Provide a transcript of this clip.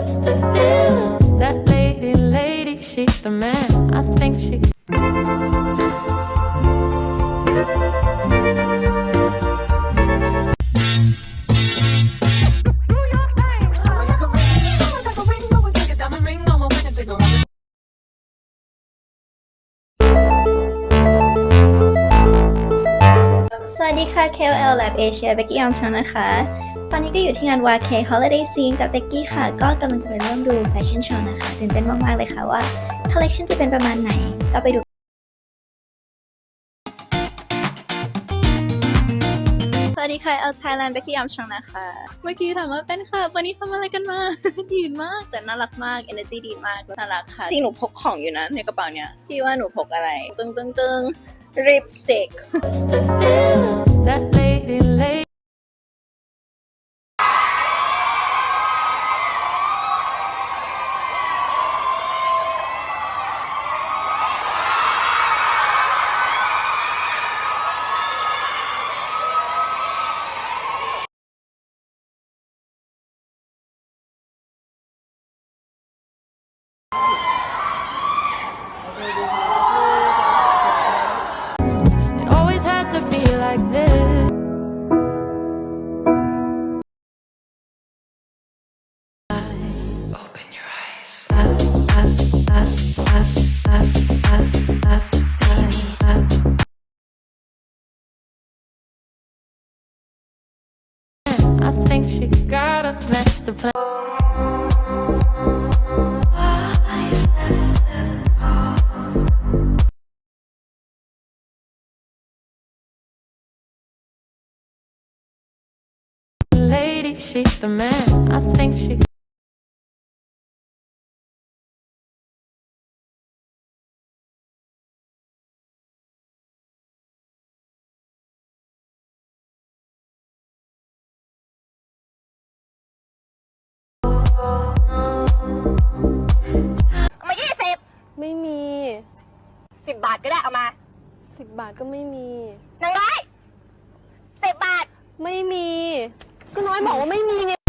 That lady, lady, she's the man. I think she. สวัสดีค่ะ KOL Lab Asia เบกกี้ออมชองนะคะ ตอนนี้ก็อยู่ที่งาน YK Holiday Scene กับเบกกี้ค่ะ ก็กำลังจะไปเริ่มดูแฟชั่นโชว์นะคะ ตื่นเต้นมาก ๆ เลยค่ะว่า collection จะเป็นประมาณไหน ก็ไปดูสวัสดีค่ะ เอา Thailand เบกกี้ออมชองนะคะ เมื่อกี้ถามว่าเป็นค่ะ วันนี้ทำอะไรกันมา ดีมาก แต่น่ารักมาก energy ดีมาก น่ารักค่ะ จริงหนูพกของอยู่นะในกระเป๋าเนี้ย พี่ว่าหนูพกอะไร ตึงตึงตึง lipstick It always had to be like this. Open your eyes. I think she got a master plan. Lady, she's the man. I think she. เอามายี่สิบไม่มี สิบบาทก็ได้เอามาสิบบาทก็ไม่มี หนึ่งร้อยสิบบาท ไม่มีก็ น้อยบอกว่าไม่มีไง